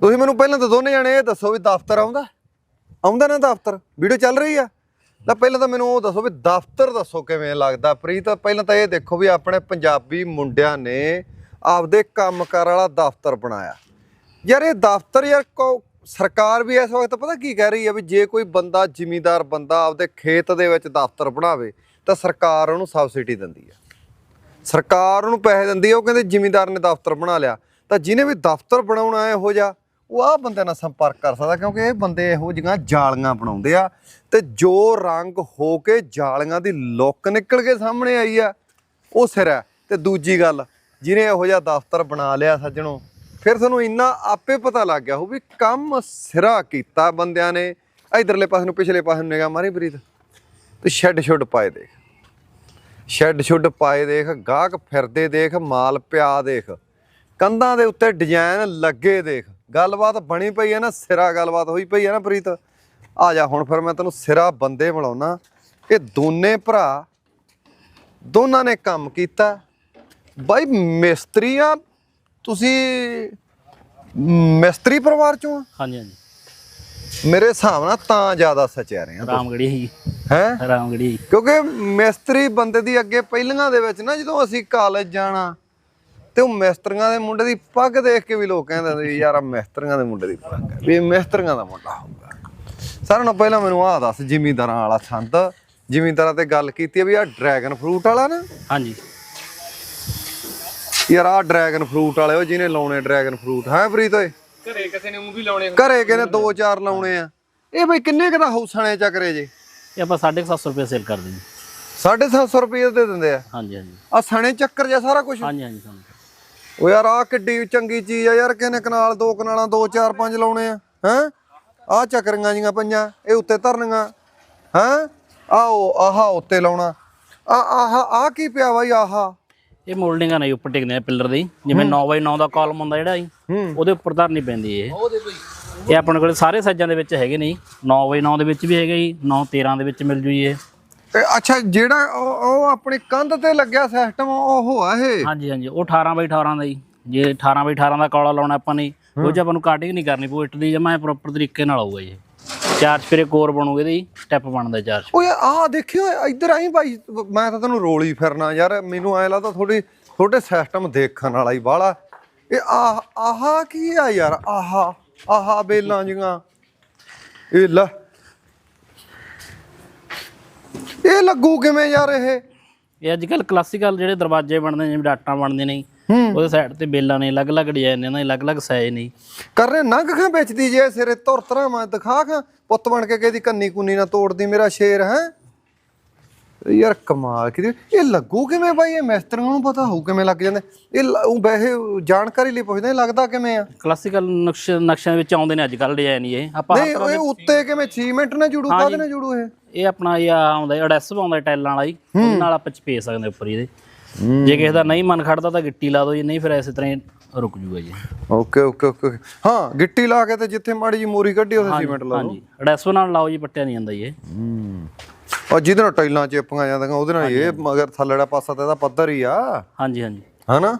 ਤੁਸੀਂ ਮੈਨੂੰ ਪਹਿਲਾਂ ਤਾਂ ਦੋਨੇ ਜਾਣੇ ਇਹ ਦੱਸੋ ਵੀ ਦਫ਼ਤਰ ਆਉਂਦਾ? ਆਉਂਦਾ ਨਾ ਦਫ਼ਤਰ? ਵੀਡੀਓ ਚੱਲ ਰਹੀ ਆ? ਤਾਂ ਪਹਿਲਾਂ ਤਾਂ ਮੈਨੂੰ ਉਹ ਦੱਸੋ ਵੀ ਦਫ਼ਤਰ ਦੱਸੋ ਕਿਵੇਂ ਲੱਗਦਾ? ਪ੍ਰੀਤ, ਪਹਿਲਾਂ ਤਾਂ ਇਹ ਦੇਖੋ ਵੀ ਆਪਣੇ ਪੰਜਾਬੀ ਮੁੰਡਿਆਂ ਨੇ ਆਪਦੇ ਕੰਮਕਾਰ ਵਾਲਾ ਦਫ਼ਤਰ ਬਣਾਇਆ। ਯਾਰ ਇਹ ਦਫ਼ਤਰ ਯਾਰ ਕੋ ਸਰਕਾਰ ਵੀ ਇਸ ਵਕਤ ਪਤਾ ਕੀ ਕਹਿ ਰਹੀ ਹੈ ਵੀ ਜੇ ਕੋਈ ਬੰਦਾ ਜ਼ਿਮੀਂਦਾਰ ਬੰਦਾ ਆਪਦੇ ਖੇਤ ਦੇ ਵਿੱਚ ਦਫ਼ਤਰ ਬਣਾਵੇ, ਤਾਂ ਸਰਕਾਰ ਉਹਨੂੰ ਸਬਸਿਡੀ ਦਿੰਦੀ ਹੈ ਸਰਕਾਰ ਉਹਨੂੰ ਪੈਸੇ ਦਿੰਦੀ ਹੈ ਉਹ ਕਹਿੰਦੇ ਜ਼ਿਮੀਂਦਾਰ ਨੇ ਦਫ਼ਤਰ ਬਣਾ ਲਿਆ। ਤਾਂ ਜਿਹਨੇ ਵੀ ਦਫ਼ਤਰ ਬਣਾਉਣਾ ਹੈ ਇਹੋ ਜਿਹਾ ਉਹ ਆਹ ਬੰਦਿਆਂ ਨਾਲ ਸੰਪਰਕ ਕਰ ਸਕਦਾ, ਕਿਉਂਕਿ ਇਹ ਬੰਦੇ ਇਹੋ ਜਿਹੀਆਂ ਜਾਲੀਆਂ ਬਣਾਉਂਦੇ ਆ ਤੇ ਜੋ ਰੰਗ ਹੋ ਕੇ ਜਾਲੀਆਂ ਦੀ ਲੁੱਕ ਨਿਕਲ ਕੇ ਸਾਹਮਣੇ ਆਈ ਆ, ਉਹ ਸਿਰ ਹੈ ਤੇ ਦੂਜੀ ਗੱਲ, ਜਿਹਨੇ ਇਹੋ ਜਿਹਾ ਦਫ਼ਤਰ ਬਣਾ ਲਿਆ ਸੱਜਣੋ, ਫਿਰ ਤੁਹਾਨੂੰ ਇੰਨਾ ਆਪੇ ਪਤਾ ਲੱਗ ਗਿਆ ਹੋ ਵੀ ਕੰਮ ਸਿਰਾ ਕੀਤਾ ਬੰਦਿਆਂ ਨੇ। ਇਧਰਲੇ ਪਾਸੇ ਨੂੰ, ਪਿਛਲੇ ਪਾਸੇ ਨੂੰ ਨਿਗਾਹ ਮਾਰੀ ਪ੍ਰੀਤ। ਤੇ ਸ਼ੈੱਡ ਸ਼ੁੱਡ ਪਾਏ ਦੇਖ। ਸ਼ੈੱਡ ਸ਼ੁੱਡ ਪਾਏ ਦੇਖ, ਗਾਹਕ ਫਿਰਦੇ ਦੇਖ, ਮਾਲ ਪਿਆ ਦੇਖ। ਕੰਧਾਂ ਦੇ ਉੱਤੇ ਡਿਜ਼ਾਈਨ ਲੱਗੇ ਦੇਖ। ਗੱਲਬਾਤ ਬਣੀ ਪਈ ਹੈ ਨਾ ਸਿਰਾ ਗੱਲਬਾਤ ਹੋਈ ਪਈ ਹੈ ਨਾ ਪ੍ਰੀਤ। ਆ ਜਾ ਹੁਣ ਫਿਰ ਮੈਂ ਤੈਨੂੰ ਸਿਰਾ ਬੰਦੇ ਮਿਲਾਉਣਾ। ਇਹ ਦੋਨੇ ਭਰਾ ਦੋਨਾਂ ਨੇ ਕੰਮ ਕੀਤਾ। ਬਾਈ ਮਿਸਤਰੀਆਂ ਤੁਸੀਂ ਮਿਸਤਰੀ ਪਰਿਵਾਰ ਚੋਂ ਆ? ਹਾਂਜੀ ਹਾਂਜੀ। ਮੇਰੇ ਹਿਸਾਬ ਨਾਲ ਤਾਂ ਜ਼ਿਆਦਾ ਸਚਿਆਰੇ ਆ ਰਾਮਗੜੀ ਹੀ। ਹੈ? ਰਾਮਗੜੀ ਕਿਉਂਕਿ ਮਿਸਤਰੀ ਬੰਦੇ ਦੀ ਅੱਗੇ ਪਹਿਲੀਆਂ ਦੇ ਵਿੱਚ ਨਾ ਜਦੋਂ ਅਸੀਂ ਕਾਲਜ ਜਾਣਾ ਤੇ ਉਹ ਮਿਸਤਰੀਆਂ ਦੇ ਮੁੰਡੇ ਦੀ ਪੱਗ ਦੇਖ ਕੇ ਵੀ ਲੋਕ ਕਹਿੰਦੇ ਸੀ ਯਾਰ ਆ ਮਿਸਤਰੀਆਂ ਦੇ ਮੁੰਡੇ ਦੀ ਪੱਗ ਹੈ ਵੀ ਇਹ ਮਿਸਤਰੀਆਂ ਦਾ ਮੁੰਡਾ ਹੋਊਗਾ। ਸਾਰਿਆਂ ਨਾਲੋਂ ਪਹਿਲਾਂ ਮੈਨੂੰ ਆਹ ਦੱਸ ਜ਼ਿਮੀਂਦਾਰਾਂ ਵਾਲਾ ਛੰਦ। ਜ਼ਿਮੀਂਦਾਰਾਂ ਤੇ ਗੱਲ ਕੀਤੀ ਆ ਵੀ ਆ ਡਰੈਗਨ ਫਰੂਟ ਵਾਲਾ ਨਾ। ਹਾਂਜੀ। ਯਾਰ ਆ ਡਰੈਗਨ ਫਰੂਟ ਵਾਲੇ ਉਹ ਜਿਹਨੇ ਲਾਉਣੇ ਡਰੈਗਨ ਫਰੂਟ ਹੈ ਪ੍ਰੀਤ ਓਏ? ਘਰੇ ਕਿਸੇ ਨੇ ਉਹ ਵੀ ਲਾਉਣੇ ਘਰੇ ਕਿਨੇ ਦੋ ਚਾਰ ਲਾਉਣੇ ਆ। ਇਹ ਬਈ ਕਿੰਨੇ ਕੁ ਦਾ ਹੌਸਣੇ ਚੱਕਰੇ ਜੇ? ਇਹ ਆਪਾਂ 750 ਰੁਪਏ ਸੇਲ ਕਰਦੇ ਜੀ 750 ਰੁਪਏ ਦੇ ਦਿੰਦੇ ਆ? ਹਾਂਜੀ ਹਾਂਜੀ। ਆ ਸਣੇ ਚੱਕਰ ਜਿਹਾ ਸਾਰਾ ਕੁਝ ਹਾਂਜੀ ਹਾਂਜੀ ਸਾਨੂੰ ਉਹ ਯਾਰ ਆ ਕਿੱਡੀ ਚੰਗੀ ਚੀਜ਼ ਆ ਯਾਰ ਕਿਨੇ ਕਨਾਲ ਦੋ ਕਨਾਲਾਂ ਦੋ ਚਾਰ ਪੰਜ ਲਾਉਣੇ ਆ ਹੈ? ਆ ਚੱਕਰੀਆਂ ਜੀਆਂ ਪਈਆਂ ਇਹ ਉੱਤੇ ਧਰਨੀਆਂ ਹੈ? ਆਓ ਆਹਾ ਉੱਤੇ ਲਾਉਣਾ। ਆ ਆਹਾ ਆ ਕੀ ਪਿਆ ਬਾਈ ਆਹਾ? ਇਹ ਮੋਲਡਿੰਗਾਂ ਨਹੀਂ ਉੱਪਰ ਟਿਕਦੇ ਆ ਪਿੱਲਰ ਦੇ। ਜਿਵੇਂ 9x9 ਦਾ ਕਾਲਮ ਹੁੰਦਾ ਜਿਹੜਾ ਜੀ ਉਹਦੇ ਉੱਪਰ ਧਰਨੀ ਪੈਂਦੀ ਇਹ। ਇਹ ਆਪਣੇ ਕੋਲ ਸਾਰੇ ਸਾਈਜ਼ਾਂ ਦੇ ਵਿੱਚ ਹੈਗੇ ਨੇ ਜੀ। 9x9 ਦੇ ਵਿੱਚ ਵੀ ਹੈਗਾ ਜੀ 9 13 ਦੇ ਵਿੱਚ ਮਿਲ ਜੂ ਜੀ ਇਹ। ਇਹ ਅੱਛਾ ਜਿਹੜਾ ਉਹ ਉਹ ਆਪਣੀ ਕੰਧ ਤੇ ਲੱਗਿਆ ਸਿਸਟਮ ਉਹ ਆ ਇਹ? ਹਾਂਜੀ ਹਾਂਜੀ ਉਹ 18x18 ਦਾ ਜੀ। ਜੇ 18x18 ਦਾ ਕੌਲਾ ਲਾਉਣਾ ਆਪਾਂ ਨੇ ਉਹ 'ਚ ਆਪਾਂ ਨੂੰ ਕਾਟਿੰਗ ਨਹੀਂ ਕਰਨੀ ਪਊ ਇੱਟ ਦੀ ਜਮਾ ਪ੍ਰੋਪਰ ਤਰੀਕੇ ਨਾਲ ਆਊਗਾ ਜੀ। ਚਾਰ ਚਪੇਰੇ ਕੋਰ ਬਣੂਗੇ ਇਹਦੇ ਜੀ ਸਟੈਪ ਬਣਦਾ ਚਾਰ ਓਏ ਆ ਦੇਖਿਓ ਇੱਧਰ ਆਈ ਭਾਈ ਮੈਂ ਤਾਂ ਤੈਨੂੰ ਰੋਲ ਫਿਰਨਾ ਯਾਰ ਮੈਨੂੰ ਐ ਲੱਗਦਾ ਥੋੜੀ ਤੁਹਾਡੇ ਸਿਸਟਮ ਦੇਖਣ ਵਾਲਾ ਹੀ ਬਾਹਲਾ ਇਹ ਆ ਆਹਾ ਕੀ ਆ ਯਾਰ ਆਹਾ ਆਹਾ ਬੇਲਾਂ ਜੀਆਂ। ਇਹ ਲੈ। ਇਹ ਲੱਗੂ ਕਿਵੇਂ ਯਾਰ ਇਹ? ਇਹ ਅੱਜ ਕੱਲ ਕਲਾਸੀਕਲ ਜਿਹੜੇ ਦਰਵਾਜ਼ੇ ਬਣਦੇ ਨੇ ਜਿਵੇਂ ਡਾਟਾਂ ਬਣਦੇ ਨੇ ਉਹਦੇ ਸਾਈਡ ਤੇ ਬੇਲਾਂ ਨੇ ਅਲੱਗ-ਅਲੱਗ ਡਿਜ਼ਾਈਨ ਨੇ ਉਹਨਾਂ ਦੇ ਅਲੱਗ-ਅਲੱਗ ਸਾਈਜ਼ ਨੇ। ਕਰ ਰਹੇ ਨੰਗ ਖਾਂ ਵੇਚਦੀ ਜੇ ਸਿਰੇ ਤੁਰ ਤਰਾ ਮੈਂ ਦਿਖਾ ਖਾਂ। ਪੁੱਤ ਬਣ ਕੇ ਕਿਹਦੀ ਕੰਨੀ ਕੁੰਨੀ ਨਾ ਤੋੜਦੀ ਮੇਰਾ ਸ਼ੇਰ ਹੈ? ਯਾਰ ਕਮਾਲ ਕਿਤੇ ਇਹ ਲੱਗੂ ਕਿਵੇਂ ਬਾਈ? ਇਹ ਮਿਸਤਰੀਆਂ ਨੂੰ ਪਤਾ ਹੋਊ ਕਿਵੇਂ ਲੱਗ ਜਾਂਦੇ। ਇਹ ਲ- ਉਹ ਵੈਸੇ ਜਾਣਕਾਰੀ ਲਈ ਪੁੱਛਦੇ ਲੱਗਦਾ ਕਿਵੇਂ ਆ? ਕਲਾਸੀਕਲ ਨਕਸ਼ ਨਕਸ਼ਿਆਂ ਵਿੱਚ ਆਉਂਦੇ ਨੇ ਅੱਜ ਕੱਲ ਡਿਜ਼ਾਈਨ ਇਹ। ਆਪਾਂ ਨਹੀਂ ਇਹ ਉੱਤੇ ਕਿਵੇਂ ਸੀਮੈਂਟ ਨਾਲ ਜੁੜੂ ਕਾਹਦੇ ਨਾਲ ਜੁੜੂ ਇਹ? ਇਹ ਆਪਣਾ ਇਹ ਆਉਂਦਾ ਅਡੈਸਿਵ ਆਉਂਦਾ ਟਾਈਲਾਂ ਵਾਲਾ ਜੀ। ਉਹਦੇ ਨਾਲ ਆਪਾਂ ਚਪੇ ਸਕਦੇ ਉੱਪਰ ਇਹਦੇ। ਜੇ ਕਿਸੇ ਦਾ ਨਹੀਂ ਮਨ ਖੜਦਾ ਤਾਂ ਗਿੱਟੀ ਲਾ ਦਿਓ ਜੀ ਨਹੀਂ ਫਿਰ ਐਸੇ ਤਰ੍ਹਾਂ ਹੀ ਰੁਕ ਜੂਗਾ ਜੀ। ਓਕੇ ਓਕੇ ਓਕੇ ਹਾਂ ਗਿੱਟੀ ਲਾ ਕੇ ਤੇ ਜਿੱਥੇ ਮਾੜੀ ਜੀ ਮੋਰੀ ਕੱਢੀ ਉਹਦੇ ਸੀਮੈਂਟ ਲਾ ਹਾਂਜੀ। ਅਡੈਸਿਵ ਨਾਲ ਲਾਓ ਜੀ ਪੱਟਿਆ ਨਹੀਂ ਜਾਂਦਾ ਜੀ ਇਹ। ਉਹ ਜਿਹਦੇ ਨਾਲ ਟਾਈਲਾਂ ਚੇਪੀਆਂ ਜਾਂਦੀਆਂ ਉਹਦੇ ਨਾਲ ਇਹ ਮਗਰ ਥੱਲੜਾ ਪਾਸਾ ਤਾਂ ਇਹਦਾ ਪੱਧਰ ਹੀ ਆ। ਹਾਂਜੀ ਹਾਂਜੀ। ਹਨਾ?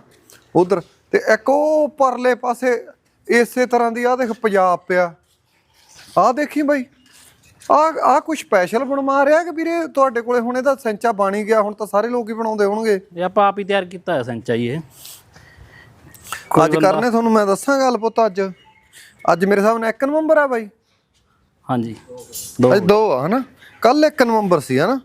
ਉਧਰ ਤੇ ਇੱਕ ਉਹ ਪਰਲੇ ਪਾਸੇ ਇਸੇ ਤਰ੍ਹਾਂ ਦੀ ਆ ਦੇਖ ਪੰਜਾਬ ਪਿਆ। ਆ ਦੇਖੀ ਬਾਈ ਆ ਆ ਕੁਝ ਸਪੈਸ਼ਲ ਬਣਵਾ ਰਿਹਾ ਕਿ ਵੀਰੇ ਤੁਹਾਡੇ ਕੋਲੇ ਹੁਣ ਇਹਦਾ ਸੈਂਚਾ ਬਣ ਗਿਆ ਹੁਣ ਤਾਂ ਸਾਰੇ ਲੋਕ ਹੀ ਬਣਾਉਂਦੇ ਹੋਣਗੇ? ਇਹ ਆਪਾਂ ਆਪ ਹੀ ਤਿਆਰ ਕੀਤਾ ਹੈ ਸੰਚਾ ਜੀ ਇਹ। ਅੱਜ ਕਰਨੇ ਤੁਹਾਨੂੰ ਮੈਂ ਦੱਸਾਂ ਗੱਲ ਪੁੱਤ ਅੱਜ। ਅੱਜ ਮੇਰੇ ਨਾਲ 1 ਨਵੰਬਰ ਆ ਬਾਈ। ਹਾਂਜੀ। ਦੋ ਅੱਜ 2 ਆ ਹਨਾ? ਕੱਲ 1 ਨਵੰਬਰ ਸੀ ਹਨਾ?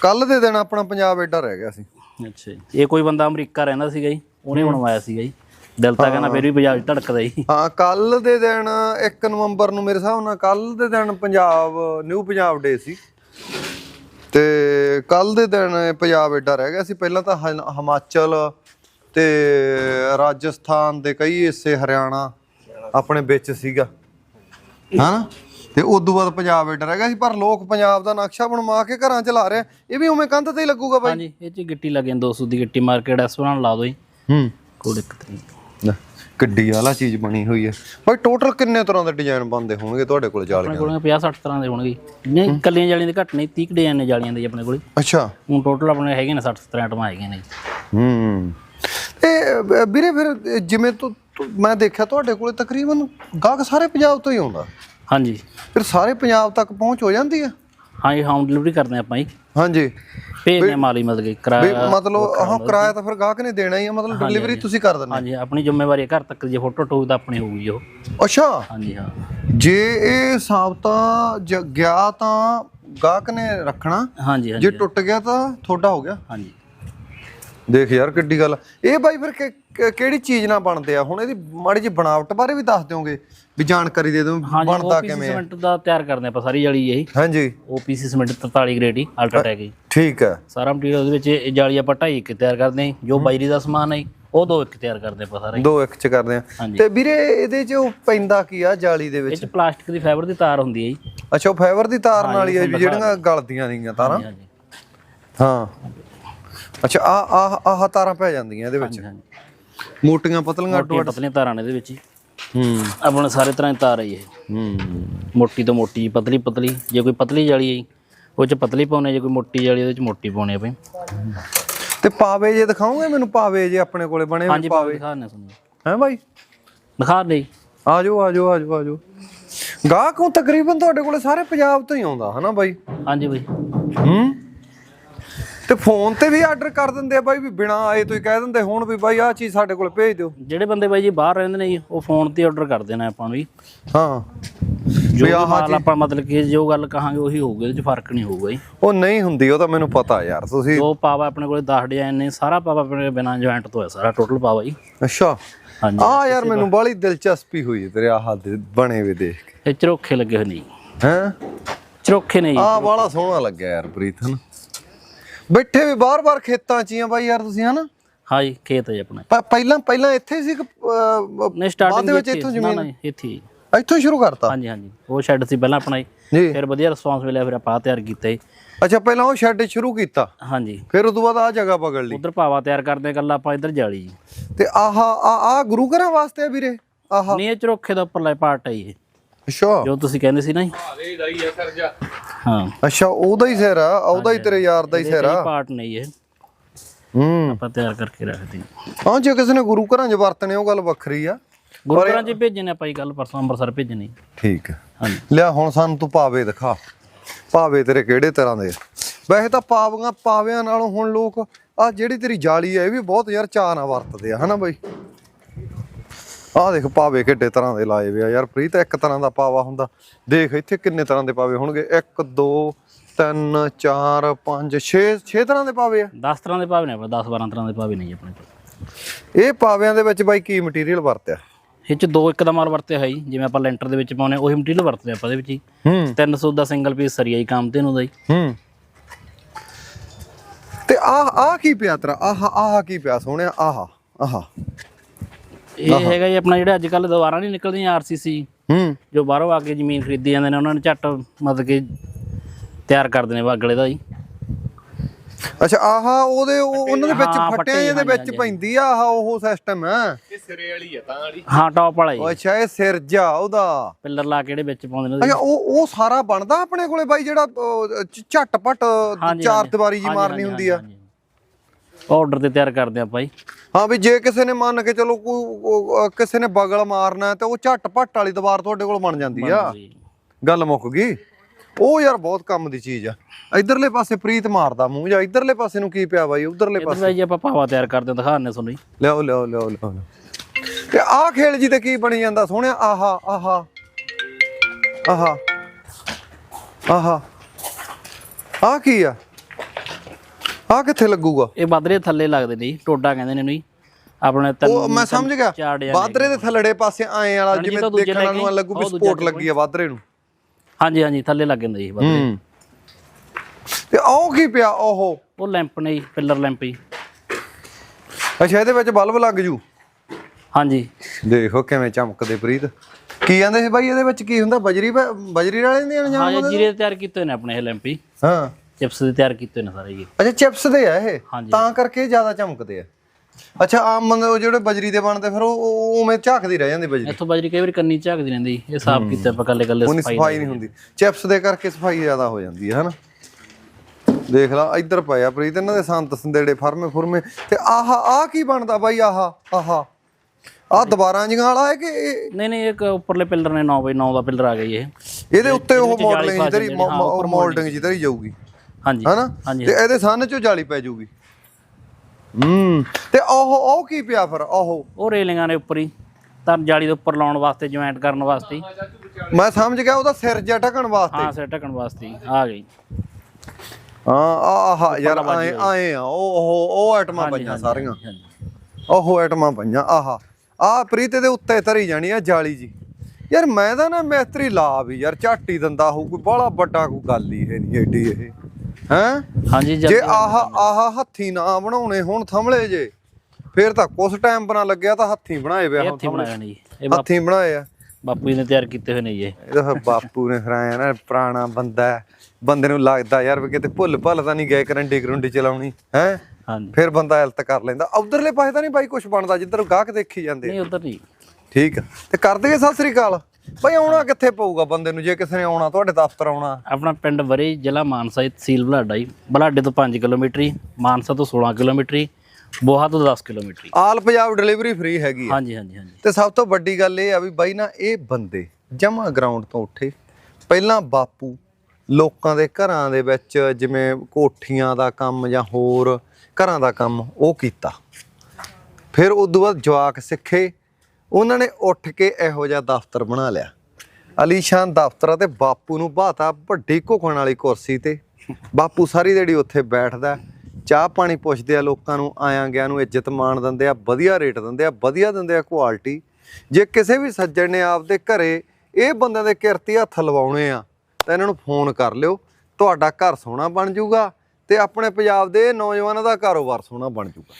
ਕੱਲ ਦੇ ਦਿਨ ਆਪਣਾ ਪੰਜਾਬ ਐਡਾ ਰਹਿ ਗਿਆ ਸੀ। ਅੱਛਾ ਜੀ। ਇਹ ਕੋਈ ਬੰਦਾ ਅਮਰੀਕਾ ਰਹਿੰਦਾ ਸੀਗਾ ਜੀ ਉਹਨੇ ਬਣਵਾਇਆ ਸੀਗਾ ਜੀ। ਦਿਲ ਤਾਂ ਕਹਿੰਦਾ ਫਿਰ ਵੀ ਪੰਜਾਬ ਧੜਕਦਾ ਜੀ। ਹਾਂ ਕੱਲ ਦੇ ਦਿਨ 1 ਨਵੰਬਰ ਨੂੰ ਮੇਰੇ ਹਿਸਾਬ ਨਾਲ ਕੱਲ ਦੇ ਦਿਨ ਪੰਜਾਬ ਨਿਊ ਪੰਜਾਬ ਡੇ ਸੀ। ਤੇ ਕੱਲ ਦੇ ਦਿਨ ਪੰਜਾਬ ਐਡਾ ਰਹਿ ਗਿਆ ਸੀ। ਪਹਿਲਾਂ ਤਾਂ ਹਿਮਾਚਲ ਤੇ ਰਾਜਸਥਾਨ ਦੇ ਕਈ ਹਿੱਸੇ ਹਰਿਆਣਾ ਆਪਣੇ ਵਿੱਚ ਸੀਗਾ। ਹਾਂ ਤੇ ਉਦੋਂ ਬਾਅਦ ਪੰਜਾਬ ਐਡਾ ਰਹਿ ਗਿਆ ਸੀ ਪਰ ਲੋਕ ਪੰਜਾਬ ਦਾ ਨਕਸ਼ਾ ਬਣਵਾ ਕੇ ਘਰਾਂ ਚ ਲਾ ਰਹੇ ਆ। ਇਹ ਵੀ ਉਵੇਂ ਕੰਧ ਤੇ ਹੀ ਲੱਗੂਗਾ ਬਾਈ। ਹਾਂਜੀ ਇਹ 'ਚ ਗਿੱਟੀ ਲੱਗ ਜਾਂਦੀ 200 ਦੀ ਗਿੱਟੀ ਮਾਰ ਕੇ ਅਡੈਸਿਵ ਨਾਲ ਲਾ ਦਿਓ ਜੀ। ਹੂੰ। ਕੋਈ ਦਿੱਕਤ ਨਹੀਂ। ਲੈ, ਕਿੱਡੀ ਵਾਲਾ ਚੀਜ਼ ਬਣੀ ਹੋਈ ਹੈ ਬਾਈ ਟੋਟਲ ਕਿੰਨੇ ਤਰ੍ਹਾਂ ਦੇ ਡਿਜ਼ਾਈਨ ਬਣਦੇ ਹੋਣਗੇ ਤੁਹਾਡੇ ਕੋਲ ਜਾਲੀਆਂ ਆਪਣੇ ਕੋਲ 50 60 ਤਰ੍ਹਾਂ ਦੇ ਹੋਣਗੇ ਜੀ। ਨਹੀਂ ਕੱਲੀਆਂ ਜਾਲੀਆਂ ਦੇ ਘੱਟ ਨਹੀਂ 30 ਡਿਜ਼ਾਈਨ ਨੇ ਜਾਲੀਆਂ ਦੇ ਜੀ ਆਪਣੇ ਕੋਲ। ਅੱਛਾ। ਹੁਣ ਟੋਟਲ ਆਪਣੇ ਹੈਗੇ ਨੇ 60 70 ਆਈਟਮਾਂ ਹੈਗੀਆਂ ਨੇ ਜੀ। ਹੂੰ। ਤੇ ਵੀਰੇ ਫਿਰ ਜਿਵੇਂ ਤੂੰ ਤੁ- ਮੈਂ ਦੇਖਿਆ ਤੁਹਾਡੇ ਕੋਲੇ ਤਕਰੀਬਨ ਗਾਹਕ ਸਾਰੇ ਪੰਜਾਬ ਤੋਂ ਹੀ ਆਉਂਦਾ। ਹਾਂਜੀ। ਫਿਰ ਸਾਰੇ ਪੰਜਾਬ ਤੱਕ ਪਹੁੰਚ ਹੋ ਜਾਂਦੀ ਆ? ਹਾਂਜੀ ਹੋਮ ਡਿਲੀਵਰੀ ਕਰਦੇ ਆਪਾਂ ਜੀ। ਹਾਂਜੀ। ਭੇਜਦੇ ਹਾਂ ਮਾਲ ਮਤਲਬ ਕਿ ਵੀ ਕਿਰਾਇਆ ਮਤਲਬ ਹਾਂ ਕਿਰਾਇਆ ਤਾਂ ਫਿਰ ਗਾਹਕ ਨੇ ਦੇਣਾ ਹੀ ਆ ਮਤਲਬ ਡਿਲੀਵਰੀ ਤੁਸੀਂ ਕਰ ਦਿੰਦੇ ਹਾਂਜੀ ਆਪਣੀ ਜ਼ਿੰਮੇਵਾਰੀ ਹੈ, ਘਰ ਤੱਕ ਜੇ ਫੋਟੋ ਟੋਕ ਤਾਂ ਆਪਣੀ ਹੋਊਗੀ ਉਹ। ਅੱਛਾ। ਹਾਂਜੀ ਹਾਂ। ਜੇ ਇਹ ਹਿਸਾਬ ਤਾਂ ਜ- ਗਿਆ ਤਾਂ ਗਾਹਕ ਨੇ ਰੱਖਣਾ। ਹਾਂਜੀ ਜੇ ਹਾਂਜੀ। ਟੁੱਟ ਗਿਆ ਤਾਂ ਤੁਹਾਡਾ ਹੋ ਗਿਆ। ਹਾਂਜੀ। ਦੇਖ ਯਾਰ ਕਿੱਡੀ ਗੱਲ ਇਹ ਬਾਈ ਫਿਰ ਕਿ- ਕਿ- ਕਿਹੜੀ ਚੀਜ਼ ਨਾਲ ਬਣਦੇ ਆ? ਹੁਣ ਇਹਦੀ ਮਾੜੀ ਜੀ ਬਣਾਵਟ ਬਾਰੇ ਵੀ ਦੱਸ ਦਿਓਗੇ? ਵੀ ਜਾਣਕਾਰੀ ਦੇ ਦਿਓ ਹਾਂਜੀ ਬਣਦਾ ਕਿਵੇਂ ਆ? ਸੀਮੈਂਟ ਦਾ ਤਿਆਰ ਕਰਦੇ ਆਪਾਂ ਸਾਰੀ ਜਾਲੀ ਇਹ। ਹਾਂਜੀ। ਓਪੀਸੀ ਸੀਮੈਂਟ 43 ਗ੍ਰੇਡ ਹੀ ਅਲਟਰਾਟੈਕ ਹੀ। ਠੀਕ ਹੈ ਸਾਰਾ ਮਟੀਰੀਅਲ ਉਹਦੇ ਵਿੱਚ ਇਹ ਜਾਲੀ ਆਪਾਂ ਢਾਈ ਇੱਕ ਤਿਆਰ ਕਰਦੇ ਹਾਂ ਜੋ ਬਾਜਰੀ ਦਾ ਸਮਾਨ ਹੈ ਉਹ ਦੋ ਇੱਕ ਤਿਆਰ ਕਰਦੇ ਆਪਾਂ ਸਾਰਾ। ਹੀ। ਦੋ ਇੱਕ ਚ ਕਰਦੇ ਆ ਹਾਂਜੀ। ਤੇ ਵੀਰੇ ਇਹਦੇ ਚ ਉਹ ਪੈਂਦਾ ਕੀ ਆ ਜਾਲੀ ਦੇ ਇਹ ਵਿੱਚ ਚ ਪਲਾਸਟਿਕ ਦੀ ਫਾਈਬਰ ਦੀ ਤਾਰ ਹੁੰਦੀ ਹੈ ਜੀ। ਅੱਛਾ ਉਹ ਫਾਈਬਰ ਦੀ ਤਾਰ ਨਾਲ ਹੀ ਆ ਵੀ ਜਿਹੜੀਆਂ ਗਲਦੀਆਂ ਨਹੀਂਆਂ ਤਾਰਾਂ। ਹਾਂਜੀ। ਹਾਂ। ਅੱਛਾ ਆ ਆ ਆਹ ਤਾਰਾਂ ਪੈ ਜਾਂਦੀਆਂ ਇਹਦੇ ਵਿੱਚ। ਹਾਂਜੀ ਮੋਟੀਆਂ ਪਤਲੀਆਂ ਮੋਟੀਆਂ ਪਤਲੀਆਂ ਤਾਰਾਂ ਨੇ ਇਹਦੇ ਵਿੱਚ ਹੀ। ਹੂੰ। ਆਪਣੇ ਸਾਰੇ ਤਰ੍ਹਾਂ ਦੀ ਤਾਰ ਹੈ ਜੀ ਇਹ। ਹੂੰ। ਮੋਟੀ ਤੋਂ ਮੋਟੀ ਪਤਲੀ ਪਤਲੀ। ਜੇ ਕੋਈ ਪਤਲੀ ਜਾਲੀ ਹੈ ਜੀ, ਉਹ ਚ ਪਤਲੀ ਪਾਉਣੇ ਜੇ ਕੋਈ ਮੋਟੀ ਜਾਲੀ ਉਹਦੇ ਚ ਮੋਟੀ ਪਾਉਣੇ ਆ ਤੇ ਪਾਵੇ ਜੇ ਦਿਖਾਓਗੇ ਮੈਨੂੰ? ਪਾਵੇ ਜੇ ਆਪਣੇ ਕੋਲੇ ਬਣੇ ਹੋਏ ਹਾਂਜੀ ਪਾਵੇ ਦਿਖਾਣੇ ਤੁਹਾਨੂੰ। ਹੈ ਬਾਈ? ਦਿਖਾ ਦੇ ਜੀ। ਆ ਜਾਓ ਆ ਜਾਓ ਆ ਜਾਓ ਆ ਜਾਓ ਗਾਹਕੋਂ ਤਕਰੀਬਨ ਤੁਹਾਡੇ ਕੋਲੇ ਸਾਰੇ ਪੰਜਾਬ ਤੋਂ ਹੀ ਆਉਂਦਾ ਹਨਾ ਬਾਈ? ਹਾਂਜੀ ਬਈ। ਹੂੰ? ਤੇ ਫੋਨ ਤੇ ਵੀ ਆਰਡਰ ਕਰ ਦਿੰਦੇ ਆ ਬਾਈ ਵੀ ਬਿਨਾ ਆਏ ਤੋਂ ਹੀ ਕਹਿ ਦਿੰਦੇ ਹੁਣ ਵੀ ਬਾਈ ਆਹ ਚੀਜ਼ ਸਾਡੇ ਕੋਲ ਭੇਜ ਦਿਓ। ਜਿਹੜੇ ਬੰਦੇ ਬਾਈ ਜੀ ਬਾਹਰ ਰਹਿੰਦੇ ਨੇ ਜੀ ਉਹ ਫੋਨ ਤੇ ਆਰਡਰ ਕਰ ਦੇਣਾ ਆਪਾਂ ਨੂੰ ਜੀ। ਹਾਂ। ਜੋ ਵੀ ਮਾਲ ਆਪਾਂ ਮਤਲਬ ਕਿ ਜੋ ਗੱਲ ਕਹਾਂਗੇ ਉਹੀ ਹੋਊਗਾ ਇਹਦੇ ਚ ਫ਼ਰਕ ਨਹੀਂ ਹੋਊਗਾ ਜੀ। ਉਹ ਨਹੀਂ ਹੁੰਦੀ ਉਹ ਤਾਂ ਮੈਨੂੰ ਪਤਾ ਯਾਰ ਤੁਸੀਂ ਜੋ ਪਾਵਾ ਆਪਣੇ ਕੋਲੇ 10 ਡਿਜ਼ਾਈਨ ਨੇ ਸਾਰਾ ਪਾਵਾ ਆਪਣੇ ਬਿਨਾਂ ਜੁਆਇੰਟ ਤੋਂ ਹੈ ਸਾਰਾ ਟੋਟਲ ਪਾਵਾ ਜੀ। ਅੱਛਾ। ਹਾਂਜੀ ਆ ਯਾਰ ਮੈਨੂੰ ਬੜੀ ਦਿਲਚਸਪੀ ਹੋਈ ਹੈ ਤੇਰੇ ਆਹ ਦੇ ਬਣੇ ਵੇ ਦੇਖ ਕੇ। ਇਹ ਚਰੋਖੇ ਲੱਗੇ ਹੋਏ ਨੇ ਜੀ। ਹੈ? ਚਰੋਖੇ ਨੇ ਜੀ। ਆ ਬੜਾ ਸੋਹਣਾ ਲੱਗਿਆ ਯਾਰ ਪ੍ਰੀਤ ਹਨ ਬੈਠੇ ਵੀ ਬਾਰ-ਬਾਰ ਖੇਤਾਂ 'ਚ ਹੀ ਆ ਬਾਈ ਯਾਰ ਤੁਸੀਂ ਹਨਾ? ਹਾਂ ਜੀ ਖੇਤ ਹੈ ਆਪਣਾ। ਪ- ਪਹਿਲਾਂ ਪਹਿਲਾਂ ਇੱਥੇ ਸੀ ਕਿ ਅਹ, ਬਾਅਦ ਸਟਾਰਟਿੰਗ ਵਿੱਚ ਇੱਥੋਂ ਨਾ ਨਾ ਇੱਥੇ ਹੀ। ਇੱਥੋਂ ਸ਼ੁਰੂ ਕਰਤਾ? ਹਾਂਜੀ ਹਾਂਜੀ। ਉਹ ਸ਼ੈੱਡ ਸੀ ਪਹਿਲਾਂ ਆਪਣਾ ਜੀ ਜੀ। ਫਿਰ ਵਧੀਆ ਰਿਸਪਾਂਸ ਮਿਲਿਆ ਫਿਰ ਆਪਾਂ ਆਹ ਤਿਆਰ ਕੀਤਾ ਜੀ। ਅੱਛਾ ਪਹਿਲਾਂ ਉਹ ਸ਼ੈੱਡ ਸ਼ੁਰੂ ਕੀਤਾ? ਹਾਂਜੀ। ਫਿਰ ਉਸ ਤੋਂ ਬਾਅਦ ਆ ਜਗ੍ਹਾ ਪਕੜ ਲਈ? ਉਧਰ ਪਾਵਾ ਤਿਆਰ ਕਰਦੇ ਗੱਲ ਆਪਾਂ ਇੱਧਰ ਜਾਲੀ ਜੀ। ਤੇ ਆਹ ਆ ਆ ਗੁਰੂ ਘਰਾਂ ਵਾਸਤੇ ਆ ਵੀਰੇ? ਆਹ। ਨਹੀਂ ਇਹ ਚਰੋਖੇ ਦਾ ਉੱਪਰਲਾ ਪਾਰਟ ਹੈ ਜੀ ਇਹ। ਅੱਛਾ। ਜੋ ਤੁਸੀਂ ਕਹਿੰਦੇ ਸੀ ਨਾ ਜੀ। ਹਾਂ। ਅੱਛਾ ਉਹਦਾ ਹੀ ਸਿਰ ਆ ਉਹਦਾ ਹੀ ਤੇਰੇ ਯਾਰ ਦਾ ਹੀ ਸਿਰ ਆ। ਪਾਰਟ ਨਹੀਂ ਇਹ। ਹੂੰ। ਆਪਾਂ ਤਿਆਰ ਕਰਕੇ ਰੱਖਦੇ ਹਾਂ। ਹਾਂ ਜੇ ਕਿਸੇ ਨੇ ਗੁਰੂ ਘਰਾਂ 'ਚ ਵਰਤਣੇ ਉਹ ਗੱਲ ਵੱਖਰੀ ਆ। ਗੁਰਦੁਆਰਾਂ 'ਚ ਭੇਜਣੇ ਆਪਾਂ ਜੀ ਕੱਲ ਪਰਸੋਂ ਅੰਮ੍ਰਿਤਸਰ ਭੇਜਣੇ ਠੀਕ ਹੈ ਲਿਆ ਹੁਣ ਸਾਨੂੰ ਤੂੰ ਪਾਵੇ ਦਿਖਾ। ਪਾਵੇ ਤੇਰੇ ਕਿਹੜੇ ਤਰ੍ਹਾਂ ਦੇ? ਵੈਸੇ ਤਾਂ ਪਾਵੀਆਂ ਪਾਵਿਆਂ ਨਾਲੋਂ ਹੁਣ ਲੋਕ ਆ ਜਿਹੜੀ ਤੇਰੀ ਜਾਲੀ ਆ ਇਹ ਵੀ ਬਹੁਤ ਯਾਰ ਚਾਅ ਨਾਲ ਵਰਤਦੇ ਆ ਹਨਾ ਬਾਈ? ਆਹ ਦੇਖ ਪਾਵੇ ਕਿੱਡੇ ਤਰ੍ਹਾਂ ਦੇ ਲਾਏ ਵੇ ਆ ਯਾਰ ਪ੍ਰੀਤ ਇੱਕ ਤਰ੍ਹਾਂ ਦਾ ਪਾਵਾ ਹੁੰਦਾ। ਦੇਖ ਇੱਥੇ ਕਿੰਨੇ ਤਰ੍ਹਾਂ ਦੇ ਪਾਵੇ ਹੋਣਗੇ। 1 2 3 4 5 6 6 ਤਰ੍ਹਾਂ ਦੇ ਪਾਵੇ ਆ। 10 ਤਰ੍ਹਾਂ ਦੇ ਭਾਵੇਂ ਨੇ ਆਪਾਂ 10 12 ਤਰ੍ਹਾਂ ਦੇ ਭਾਵੇਂ ਨਹੀਂ ਆਪਣੇ ਕੋਲ। ਇਹ ਪਾਵਿਆਂ ਦੇ ਵਿੱਚ ਬਾਈ ਕੀ ਮਟੀਰੀਅਲ ਵਰਤਿਆ? ਇਹ ਚ ਦੋ ਇੱਕ ਦਾ ਮਾਲ ਵਰਤਿਆ ਹੈ ਜੀ ਜਿਵੇਂ ਆਪਾਂ ਲੈਂਟਰ ਦੇ ਵਿੱਚ ਪਾਉਨੇ ਉਹੀ ਮਟੀਰੀਅਲ ਵਰਤਦੇ ਆਪਾਂ ਇਹਦੇ ਵਿੱਚ ਹੂੰ। 300 ਦਾ ਸਿੰਗਲ ਪੀਸ ਸਰੀਆ ਹੀ ਕੰਮ ਤੇ ਨੂੰ ਦਾ ਜੀ। ਹੂੰ। ਤੇ ਆਹ ਆਹ ਕੀ ਪਿਆ ਤੇਰਾ? ਆਹ ਆਹ ਕੀ ਪਿਆ ਸੋਹਣਿਆ? ਆਹ ਆਹ। ਇਹ ਹੈਗਾ ਜੀ ਆਪਣਾ ਜਿਹੜਾ ਅੱਜ ਕੱਲ ਦੁਬਾਰਾ ਨਹੀਂ ਨਿਕਲਦੀਆਂ ਆਰਸੀਸੀ ਹੂੰ। ਜੋ ਬਾਹਰੋਂ ਆ ਕੇ ਜ਼ਮੀਨ ਖਰੀਦੀ ਜਾਂਦੇ ਨੇ ਉਹਨਾਂ ਨੇ ਝੱਟ ਮਤਲਬ ਕਿ ਤਿਆਰ ਕਰ ਦਿੰਦੇ ਵਾਗਲੇ ਦਾ ਜੀ। ਅੱਛਾ ਆਹ ਉਹਦੇ ਉਹ- ਉਹਨਾਂ ਦੇ ਵਿੱਚ ਹਾਂ, ਫੱਟਿਆਂ ਫੱਟੇ, ਦੇ ਵਿੱਚ ਪੈਂਦੀ ਆ ਆਹ ਉਹ ਸਿਸਟਮ ਹੈ ਹਾਂ ਟੌਪ ਵਾਲਾ ਜੀ। ਅੱਛਾ ਇਹ ਸਿਰਜਾ ਉਹਦਾ। ਪਿੱਲਰ ਲਾ ਕੇ ਜਿਹੜੇ ਵਿੱਚ ਪਾਉਂਦੇ ਨੇ ਉਹਦੇ। ਅੱਛਾ ਉਹ ਉਹ ਸਾਰਾ ਬਣਦਾ ਆਪਣੇ ਕੋਲੇ ਬਾਈ ਜਿਹੜਾ ਉਹ, ਚ- ਝਟਪਟ ਹਾਂਜੀ, ਚਾਰ ਹਾਂਜੀ। ਦੀਵਾਰੀ ਜੀ ਹਾਂਜੀ, ਮਾਰਨੀ ਹਾਂਜੀ, ਹੁੰਦੀ ਆ? ਹਾਂਜੀ। ਆਰਡਰ ਤੇ ਤਿਆਰ ਕਰਦੇ ਆਪਾਂ ਜੀ। ਹਾਂ ਵੀ ਜੇ ਕਿਸੇ ਨੇ ਮੰਨ ਕੇ ਚਲੋ ਕੋਈ ਕਿਸੇ ਨੇ ਬਗਲ ਮਾਰਨਾ ਤੇ ਉਹ ਝਟਪਟ ਵਾਲੀ ਦੀਵਾਰ ਤੁਹਾਡੇ ਕੋਲ ਬਣ ਜਾਂਦੀ ਆ। ਗੱਲ ਮੁੱਕ ਗਈ। ਉਹ ਯਾਰ ਬਹੁਤ ਕੰਮ ਦੀ ਚੀਜ਼ ਆ। ਇਧਰਲੇ ਪਾਸੇ ਪ੍ਰੀਤ ਮਾਰਦਾ ਮੂੰਹ ਜਾਂ ਇਧਰਲੇ ਪਾਸੇ ਨੂੰ ਕੀ ਪਿਆ ਬਾਈ? ਉਧਰਲੇ ਪਾਸੇ। ਬਾਈ ਜੀ ਆਪਾਂ ਪਾਵਾ ਤਿਆਰ ਕਰਦੇ ਹਾਂ ਦਿਖਾਣੇ ਤੁਹਾਨੂੰ ਜੀ। ਲਿਆਓ ਲਿਆਓ ਲਿਆਓ ਲਿਆਓ। ਤੇ ਆਹ ਖੇਲ ਜੀ ਤੇ ਕੀ ਬਣੀ ਜਾਂਦਾ ਸੋਹਣਿਆ? ਆਹਾ ਆਹਾ ਆਹਾ ਆਹਾ। ਆ ਕੀ ਆ? ਆ ਕਿੱਥੇ ਲੱਗੂਗਾ? ਇਹ ਬਾਦਰੇ ਥੱਲੇ ਲੱਗਦੇ ਨੇ ਜੀ ਟੋਡਾ ਕਹਿੰਦੇ ਨੇ ਇਹਨੂੰ ਜੀ। ਆਪਣੇ ਤਿੰਨ ਉਹ ਮੈਂ ਸਮਝ ਗਿਆ। ਬਾਦਰੇ ਦੇ ਥੱਲੜੇ ਪਾਸੇ ਆਏ ਵਾਲਾ ਜਿਵੇਂ ਦੇਖਣ ਨੂੰ ਲੱਗੂ ਵੀ ਸਪੋਰਟ ਲੱਗੀ ਆ ਬਾਦਰੇ ਨੂੰ। ਹਾਂਜੀ ਹਾਂਜੀ ਥੱਲੇ ਲੱਗ ਜਾਂਦੇ ਜੀ ਬਾਦਰੇ। ਹੂੰ। ਤੇ ਉਹ ਕੀ ਪਿਆ ਉਹ? ਉਹ ਲੈਂਪ ਨੇ ਜੀ ਪਿੱਲਰ ਲੈਂਪ ਜੀ। ਅੱਛਾ ਇਹਦੇ ਵਿੱਚ ਬਲਬ ਲੱਗ ਜੂ? ਹਾਂਜੀ। ਦੇਖੋ ਕਿਵੇਂ ਚਮਕਦੇ ਪ੍ਰੀਤ। ਕੀ ਕਹਿੰਦੇ ਸੀ ਬਾਈ ਇਹਦੇ ਵਿੱਚ? ਕੀ ਹੁੰਦਾ? ਬਜਰੀ ਬਜਰੀ ਵਾਲੇ ਹਾਂ ਜਾਂ ਇਹ ਜੀਰੇ ਤਿਆਰ ਕੀਤੇ ਨੇ ਆਪਣੇ ਇਹ ਲੈਂਪ ਹਾਂ। ਚਿਪਸ ਦੇ ਤਿਆਰ ਕੀਤੇ ਨੇ ਸਾਰੇ ਜੀ। ਅੱਛਾ ਚਿਪਸ ਦੇ ਆ ਇਹ? ਹਾਂਜੀ। ਤਾਂ ਕਰਕੇ ਇਹ ਜ਼ਿਆਦਾ ਚਮਕਦੇ ਆ। ਅੱਛਾ ਆਮ ਬੰਦੇ ਉਹ ਜਿਹੜੇ ਬਜਰੀ ਦੇ ਬਣਦੇ ਫਿਰ ਉਹ ਉਹ ਉਵੇਂ ਝਾਕਦੀ ਰਹਿ ਜਾਂਦੀ ਬਜਰੀ। ਇੱਥੋਂ ਬਾਜਰੀ ਕਈ ਵਾਰੀ ਕੰਨੀ ਝਾਕਦੀ ਰਹਿੰਦੀ ਇਹ ਸਾਫ਼ ਕੀਤਾ ਆਪਾਂ ਕੱਲੇ ਕੱਲੇ ਉਹਨੀ ਸਫ਼ਾਈ ਸਫ਼ਾਈ ਨਹੀਂ ਹੁੰਦੀ। ਚਿਪਸ ਦੇ ਕਰਕੇ ਸਫ਼ਾਈ ਜ਼ਿਆਦਾ ਹੋ ਜਾਂਦੀ ਹੈ ਹਨਾ? ਦੇਖ ਲਾ ਇੱਧਰ ਪਏ ਆ ਪ੍ਰੀਤ ਇਹਨਾਂ ਦੇ ਸੰਤ ਸੰਦੇੜੇ ਫਰਮੇ ਫੁਰਮੇ। ਤੇ ਆਹ ਆਹ ਕੀ ਬਣਦਾ ਬਾਈ ਆਹ ਆਹ? ਆ ਦੁਬਾਰਾ ਜੀਆਂ ਵਾਲਾ ਹੈ ਕਿ ਇਹ- ਨਹੀਂ ਨਹੀਂ ਇੱਕ ਉੱਪਰਲੇ ਪਿਲਰ ਨੇ 9 ਬਾਈ 9 ਦਾ ਪਿਲਰ ਆ ਜੀ ਇਹ। ਇਹਦੇ ਉੱਤੇ ਉਹ ਵਿੱਚ ਜਾਲੀ ਮਾਡਲਿੰਗ ਪਾ ਜਿੱਧਰੀ ਦਿੰਦੇ ਨੇ, ਹਾਂ, ਉੱਪਰ ਮਾਡਲਿੰਗ ਜਿੱਧਰੀ ਜਾਊਗੀ। ਹਾਂਜੀ ਹਨਾ? ਤੇ ਇਹਦੇ ਸੰਨ ਚੋਂ ਜਾਲੀ ਪੈ ਜਾਊਗੀ ਹੂੰ ਤੇ ਉਹ ਉਹ ਕੀ ਪਿਆ ਫਿਰ ਉਹ? ਉਹ ਰੇਲਿੰਗਾਂ ਦੇ ਉੱਪਰ ਹੀ ਤਾਂ ਜਾਲੀ ਦੇ ਉੱਪਰ ਲਾਉਣ ਵਾਸਤੇ ਜੁਆਇੰਟ ਕਰਨ ਵਾਸਤੇ। ਮੈਂ ਸਮਝ ਗਿਆ ਉਹਦਾ ਸਿਰ ਜਿਹਾ ਢਕਣ ਵਾਸਤੇ। ਹਾਂ ਸਿਰ ਢੱਕਣ ਵਾਸਤੇ ਆ ਗਈ। ਹਾਂ ਆਹ ਯਾਰ ਆਏ ਆਏ ਆ ਉਹ ਉਹ ਉਹ ਆਈਟਮਾਂ ਪਈਆਂ ਸਾਰੀਆਂ। ਉਹ ਆਈਟਮਾਂ ਪਈਆਂ ਆਹਾ। ਆ ਪ੍ਰੀਤ ਦੇ ਉੱਤੇ ਧਰੀ ਜਾਣੀ ਆ ਜਾਲੀ ਜੀ। ਯਾਰ ਮੈਂ ਤਾਂ ਨਾ ਮਿਸਤਰੀ ਲਾ ਵੀ ਯਾਰ ਝਾਟੀ ਦੰਦਾ ਹੋਊ ਕੋਈ ਬੜਾ ਵੱਡਾ ਕੋਈ ਗੱਲ ਹੀ ਹੈ ਨਹੀਂ ਏਡੀ ਇਹ। ਹੈਂ? ਹਾਂਜੀ ਜੇ ਆਹ ਆਹ ਹੱਥੀ ਨਾ ਬਣਾਉਣੇ ਹੁਣ ਥੰਮਲੇ ਜੇ ਫੇਰ ਤਾਂ ਕੁਛ ਟਾਈਮ ਬਣਾ ਲੱਗਿਆ ਤਾਂ ਹੱਥੀ ਬਣਾਏ ਹੁਣ ਹੱਥੀਂ ਬਣਾਇਆ ਨੇ ਜੀ। ਇਹ ਬਾਪ- ਹੱਥੀ ਬਣਾਏ ਆ। ਬਾਪੂ ਜੀ ਨੇ ਤਿਆਰ ਕੀਤੇ ਹੋਏ ਨੇ ਇਹ। ਇਹਦਾ ਬਾਪੂ ਨੇ ਫਰਾਇਆ ਨਾ ਪੁਰਾਣਾ ਬੰਦਾ। ਬੰਦੇ ਨੂੰ ਲੱਗਦਾ ਯਾਰ ਵੀ ਕਿਤੇ ਭੁੱਲ ਭੱਲ ਤਾਂ ਨਹੀਂ ਗਏ ਕਰੰਡੀ ਕਰੁੰਡੀ ਚਲਾਉਣੀ ਹੈ? ਹਾਂਜੀ। ਫਿਰ ਬੰਦਾ ਇਲਤ ਕਰ ਲੈਂਦਾ। ਉਧਰਲੇ ਪਾਸੇ ਤਾਂ ਨਹੀਂ ਬਾਈ ਕੁਛ ਬਣਦਾ ਜਿੱਧਰ ਗਾਹਕ ਦੇਖੀ ਜਾਂਦੇ। ਨਹੀਂ ਉਧਰ ਨਹੀਂ। ਠੀਕ ਤੇ ਕਰ ਦਈਏ ਸਤਿ ਸ੍ਰੀ ਅਕਾਲ। ਬਈ ਆਉਣਾ ਕਿੱਥੇ ਪਊਗਾ ਬੰਦੇ ਨੂੰ? ਜੇ ਕਿਸੇ ਨੇ ਆਉਣਾ ਤੁਹਾਡੇ ਦਫ਼ਤਰ ਆਉਣਾ। ਆਪਣਾ ਪਿੰਡ ਵਰੇ ਜ਼ਿਲ੍ਹਾ ਮਾਨਸਾ ਜੀ, ਤਹਿਸੀਲ ਬਲਾਡਾ ਜੀ। ਬਲਾਡੇ ਤੋਂ 5 ਕਿਲੋਮੀਟਰ ਹੀ ਮਾਨਸਾ ਤੋਂ 16 ਕਿਲੋਮੀਟਰ ਹੀ ਬੋਹਾ ਤੋਂ 10 kilometre all Punjab delivery free ਹੈਗੀ ਆ। ਹਾਂਜੀ ਹਾਂਜੀ ਹਾਂਜੀ। ਤੇ ਸਭ ਤੋਂ ਵੱਡੀ ਗੱਲ ਇਹ ਆ ਵੀ ਬਾਈ ਨਾ ਇਹ ਬੰਦੇ ਜਮਾ ਗਰਾਊਂਡ ਤੋਂ ਉੱਠੇ। ਪਹਿਲਾਂ ਬਾਪੂ ਲੋਕਾਂ ਦੇ ਘਰਾਂ ਦੇ ਵਿੱਚ ਜਿਵੇਂ ਕੋਠੀਆਂ ਦਾ ਕੰਮ ਜਾਂ ਹੋਰ ਘਰਾਂ ਦਾ ਕੰਮ ਉਹ ਕੀਤਾ। ਫਿਰ ਉਸ ਤੋਂ ਬਾਅਦ ਜਵਾਕ ਸਿੱਖੇ। ਉਹਨਾਂ ਨੇ ਉੱਠ ਕੇ ਇਹੋ ਜਿਹਾ ਦਫ਼ਤਰ ਬਣਾ ਲਿਆ। ਅਲੀਸ਼ਾਨ ਦਫ਼ਤਰ ਆ ਤੇ ਬਾਪੂ ਨੂੰ ਬਾਤਾ ਵੱਡੀ ਘੁਕਣ ਵਾਲੀ ਕੁਰਸੀ ਤੇ। ਬਾਪੂ ਸਾਰੀ ਦਿਹਾੜੀ ਉੱਥੇ ਬੈਠਦਾ ਚਾਹ ਪਾਣੀ ਪੁੱਛਦੇ ਆ ਲੋਕਾਂ ਨੂੰ, ਆਇਆਂ ਗਿਆ ਨੂੰ ਇੱਜ਼ਤ ਮਾਣ ਦਿੰਦੇ ਆ, ਵਧੀਆ ਰੇਟ ਦਿੰਦੇ ਆ, ਵਧੀਆ ਦਿੰਦੇ ਆ ਕੁਆਲਿਟੀ। ਜੇ ਕਿਸੇ ਵੀ ਸੱਜਣ ਨੇ ਆਪਦੇ ਘਰੇ ਇਹ ਬੰਦਿਆਂ ਦੇ ਕਿਰਤੀ ਹੱਥ ਲਵਾਉਣੇ ਆ, ਤਾਂ ਇਹਨਾਂ ਨੂੰ ਫੋਨ ਕਰ ਲਿਓ। ਤੁਹਾਡਾ ਘਰ ਸੋਹਣਾ ਬਣ ਜਾਊਗਾ ਤੇ ਆਪਣੇ ਪੰਜਾਬ ਦੇ ਨੌਜਵਾਨਾਂ ਦਾ ਕਾਰੋਬਾਰ ਸੋਹਣਾ ਬਣ ਜਾਊਗਾ